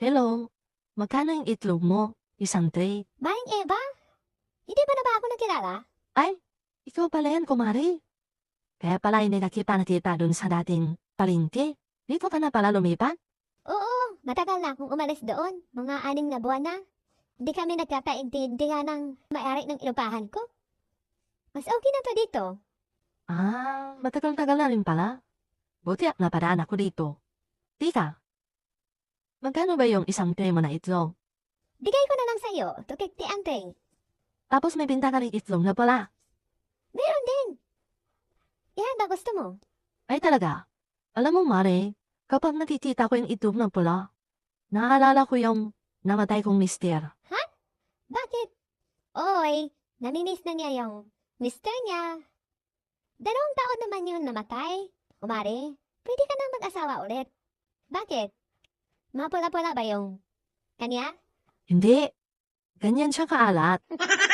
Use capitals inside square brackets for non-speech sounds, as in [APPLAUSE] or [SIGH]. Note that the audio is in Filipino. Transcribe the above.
Hello, magkano yung itlog mo? Isang tray. Maring Eva? Hindi ba na ba ako nakilala? Ay, ikaw pala yan, kumari. Kaya pala hindi nakita nakita dun sa dating palengke. Dito ka na pala lumipat? Oo, matagal na akong umalis doon. Mga aning na buwan na. Hindi kami nagkakaintindihan ng may-ari ng ilupahan ko. Mas okay na to dito. Ah, matagal-tagal na rin pala. Buti at napadaan ako dito. Tika, magkano ba yung isang tray mo na itlog? Bigay ko na lang sa'yo, 250 ang tray. Tapos may binta ka rin itlog na pala. Meron din. Yan ba gusto mo? Ay talaga. Alam mo, Mare, kapag nakikita ko yung itlog na pula, naaalala ko yung namatay kong mister. Bakit? Oy, namimiss na niya yung mister niya. Dalawang taon naman yun namatay. Umari, pwede ka nang mag-asawa ulit. Bakit? Mapula-pula ba yung kanya? Hindi. Ganyan siya kaalat. [LAUGHS]